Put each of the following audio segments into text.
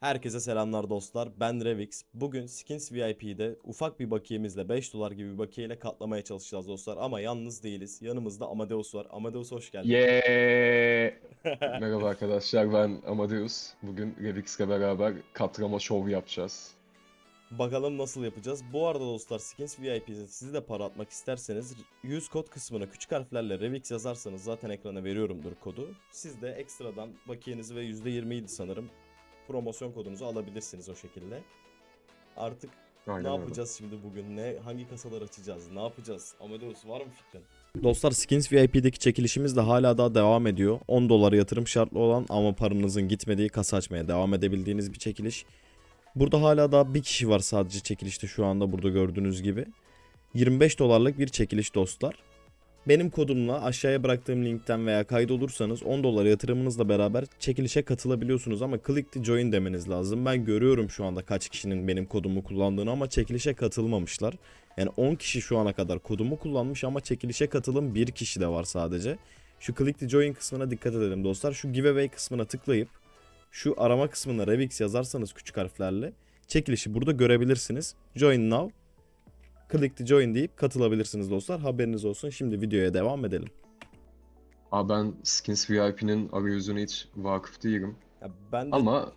Herkese selamlar dostlar. Ben Revix. Bugün Skins VIP'de ufak bir bakiyemizle 5 dolar gibi bir bakiyeyle katlamaya çalışacağız dostlar. Ama yalnız değiliz. Yanımızda Amadeus var. Amadeus hoş geldin. Yeee! Merhaba arkadaşlar ben Amadeus. Bugün Revix'le beraber katlama şov yapacağız. Bakalım nasıl yapacağız. Bu arada dostlar Skins VIP'de siz de para atmak isterseniz 100 kod kısmına küçük harflerle Revix yazarsanız zaten ekrana veriyorumdur kodu. Siz de ekstradan bakiyenizi ve %20'ydi sanırım promosyon kodunuzu alabilirsiniz o şekilde. Artık Aynen ne öyle. yapacağız şimdi bugün? Ne hangi kasalar açacağız? Ne yapacağız? Amadeus var mı fikrin? Dostlar Skins VIP'deki çekilişimiz de hala daha devam ediyor. 10 dolara yatırım şartlı olan ama paranızın gitmediği kasa açmaya devam edebildiğiniz bir çekiliş. Burada hala daha bir kişi var sadece çekilişte şu anda burada gördüğünüz gibi. 25 dolarlık bir çekiliş dostlar. Benim kodumla aşağıya bıraktığım linkten veya kaydolursanız 10 dolar yatırımınızla beraber çekilişe katılabiliyorsunuz ama click to join demeniz lazım. Ben görüyorum şu anda kaç kişinin benim kodumu kullandığını ama çekilişe katılmamışlar. Yani 10 kişi şu ana kadar kodumu kullanmış ama çekilişe katılım bir kişi de var sadece. Şu click to join kısmına dikkat edelim dostlar. Şu giveaway kısmına tıklayıp şu arama kısmına Revix yazarsanız küçük harflerle çekilişi burada görebilirsiniz. Join now. Click to join deyip katılabilirsiniz dostlar. Haberiniz olsun. Şimdi videoya devam edelim. Abi ben Skins VIP'nin arayüzüne hiç vakıf değilim. Ya ben de Ama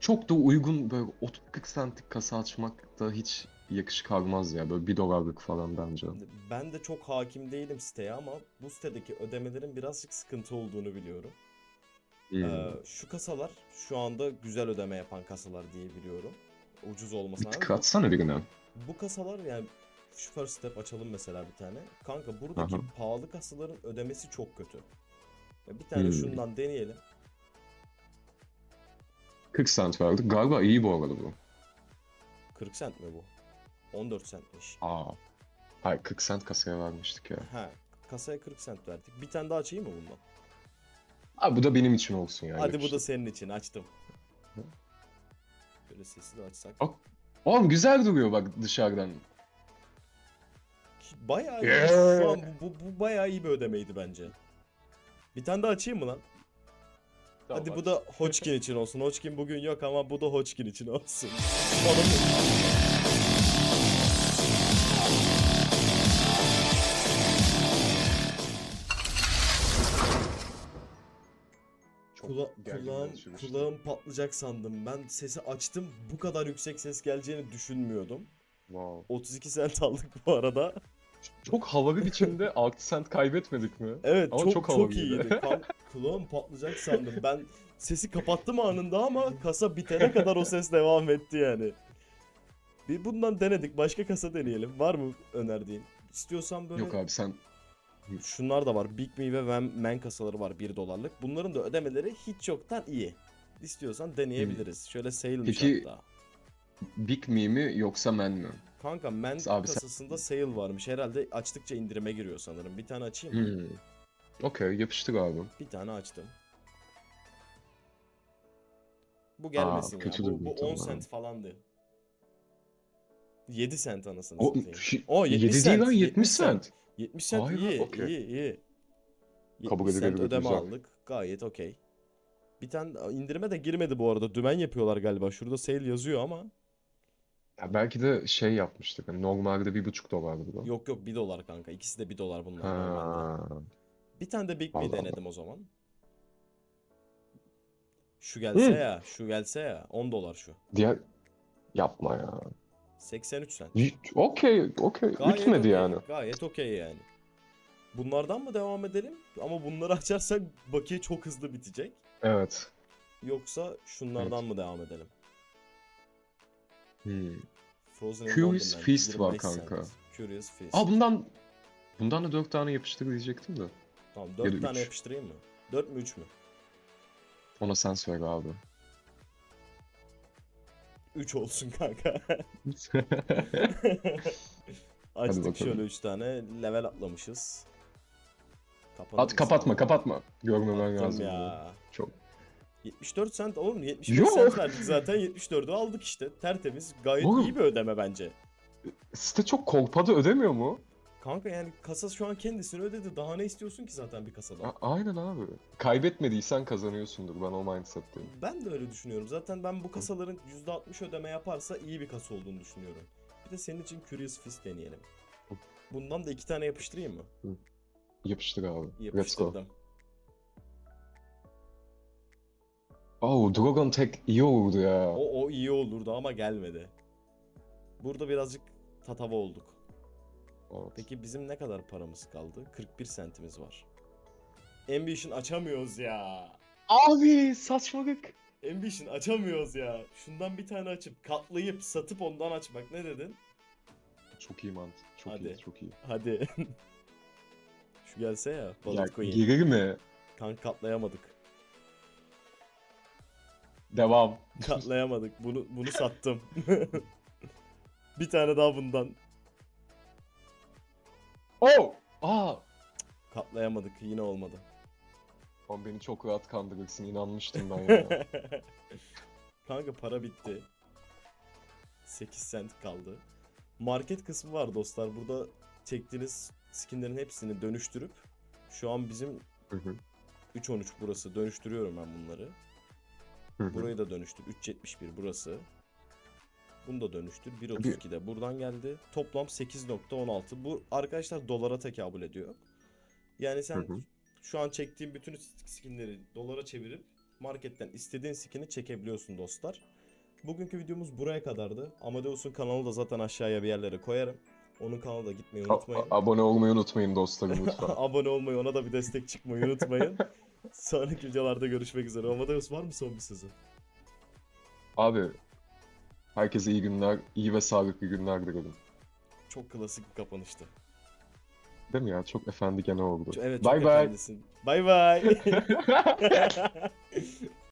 çok da uygun böyle 30-40 centlik kasa açmak da hiç yakışık almaz ya. Böyle 1 dolarlık falan bence. ben de çok hakim değilim siteye ama bu sitedeki ödemelerin birazcık sıkıntı olduğunu biliyorum. Hmm. Ee, şu kasalar şu anda güzel ödeme yapan kasalar diye biliyorum. Ucuz Bir olmasına tık rağmen atsana birine. bu kasalar yani şu first step açalım mesela bir tane. Kanka buradaki Aha. pahalı kasaların ödemesi çok kötü. Bir tane Hmm. şundan deneyelim. 40 cent verdik. Galiba iyi bu arada bu. 40 cent mi bu? 14 centmiş. Aa. Hayır 40 cent kasaya vermiştik ya. Ha, kasaya 40 cent verdik. Bir tane daha açayım mı bundan? Abi bu da benim için olsun yani. Hadi bu da senin için açtım. Böyle sesi de açsak. Aa, Oğlum güzel duruyor bak dışarıdan. Bayağı iyi. Yeah. Şu an bu, bu, bu bayağı iyi bir ödemeydi bence. Bir tane daha açayım mı lan? Hadi bu da Hodgkin için olsun. Hodgkin bugün yok ama bu da Hodgkin için olsun. Çok Kula gergin kulağım, kulağım patlayacak sandım. Ben sesi açtım. Bu kadar yüksek ses geleceğini düşünmüyordum. Wow. 32 cent aldık bu arada. Çok havalı biçimde 6 cent kaybetmedik mi? Evet Ama çok çok çok, iyiydi. Kulağım patlayacak sandım. Ben sesi kapattım anında ama kasa bitene kadar o ses devam etti yani. Bir bundan denedik. Başka kasa deneyelim. Var mı önerdiğin? İstiyorsan böyle Yok abi sen şunlar da var. Big Me ve Men, kasaları var 1 dolarlık. Bunların da ödemeleri hiç yoktan iyi. İstiyorsan deneyebiliriz. Şöyle sale'miş Peki- hatta. Big Me mi yoksa Men mi? Kanka Men Abi sen- kasasında sale varmış. Herhalde açtıkça indirime giriyor sanırım. Bir tane açayım mı? Hmm. Okey yapıştır abi. Bir tane açtım. Bu gelmesin ya. kötü Bu, bu 10 tamam. cent falandı. 7 cent anasını O, satayım. şi- O 70 7 cent. değil lan 70 cent. 70 cent Hayır, iyi, okey. iyi, iyi. 70 Kabul cent ödeme güzel. aldık. Gayet okey. Bir tane indirime de girmedi bu arada. Dümen yapıyorlar galiba. Şurada sale yazıyor ama. Ya belki de şey yapmıştık. Hani normalde 1,5 dolardı bu da. Yok yok 1 dolar kanka. İkisi de 1 dolar bunlar. Ha. Bir tane de Big Me Allah Allah. denedim o zaman. Şu gelse Hı. ya, şu gelse ya 10 dolar şu. Diğer yapma ya. 83 cent. Y- Okey, okey. Gayet Ütmedi okey, yani. Gayet okey yani. Bunlardan mı devam edelim? Ama bunları açarsak bakiye çok hızlı bitecek. Evet. Yoksa şunlardan mı devam edelim? Hmm. Frozen Curious Wonderland, Feast var 25 cent. kanka. Curious Feast. Aa bundan bundan da 4 tane yapıştır diyecektim de. tamam ya 4 da tane üç. yapıştırayım mı? 4 mü 3 mü? Ona sen söyle abi. 3 olsun kanka. Açtık bakalım. şöyle 3 tane level atlamışız. Kapanır At kapatma kapatma. Görmemen Attım lazım. bunu. ya. Çok. 74 cent oğlum 75 Yok. cent verdik zaten 74'ü aldık işte tertemiz gayet Oğlum. iyi bir ödeme bence. Site çok kolpada ödemiyor mu? Kanka yani kasa şu an kendisini ödedi. Daha ne istiyorsun ki zaten bir kasadan? A- aynen abi. Kaybetmediysen kazanıyorsundur. Ben o mindsetteyim. Ben de öyle düşünüyorum. Zaten ben bu kasaların %60 ödeme yaparsa iyi bir kasa olduğunu düşünüyorum. Bir de senin için Curious Fist deneyelim. Bundan da iki tane yapıştırayım mı? Yapıştır abi. Let's go. Yapıştırdım. Oh, Dragon Tech iyi olurdu ya. O, o iyi olurdu ama gelmedi. Burada birazcık tatava olduk. Evet. Peki bizim ne kadar paramız kaldı? 41 sentimiz var. Ambition açamıyoruz ya. Abi saçmalık. Ambition açamıyoruz ya. Şundan bir tane açıp katlayıp satıp ondan açmak ne dedin? Çok iyi mantık. Çok Hadi. iyi, çok iyi. Hadi. Şu gelse ya balık coin. girer mi? Kanka katlayamadık. Devam. Katlayamadık. Bunu bunu sattım. bir tane daha bundan. Oh! Aa! Katlayamadık. Yine olmadı. Lan beni çok rahat kandırırsın. inanmıştım ben ya. Kanka para bitti. 8 cent kaldı. Market kısmı var dostlar. Burada çektiğiniz skinlerin hepsini dönüştürüp şu an bizim Hı hı, 3.13 burası. Dönüştürüyorum ben bunları. Burayı da dönüştür. 3.71 burası. Bunu da dönüştür. 1.32 de buradan geldi. Toplam 8.16. Bu arkadaşlar dolara tekabül ediyor. Yani sen Hı hı. şu an çektiğin bütün skinleri dolara çevirip marketten istediğin skin'i çekebiliyorsun dostlar. Bugünkü videomuz buraya kadardı. Amadeus'un kanalı da zaten aşağıya bir yerlere koyarım. Onun kanalına da gitmeyi unutmayın. a- abone olmayı unutmayın dostlarım lütfen. Abone olmayı, ona da bir destek çıkmayı unutmayın. Sonraki videolarda görüşmek üzere. Amadeus var mı son bir sözü? Abi herkese iyi günler, iyi ve sağlıklı günler dilerim. Çok klasik bir kapanıştı. Değil mi ya? Çok efendi gene oldu. Evet çok Bye bye. efendisin. Bye bye.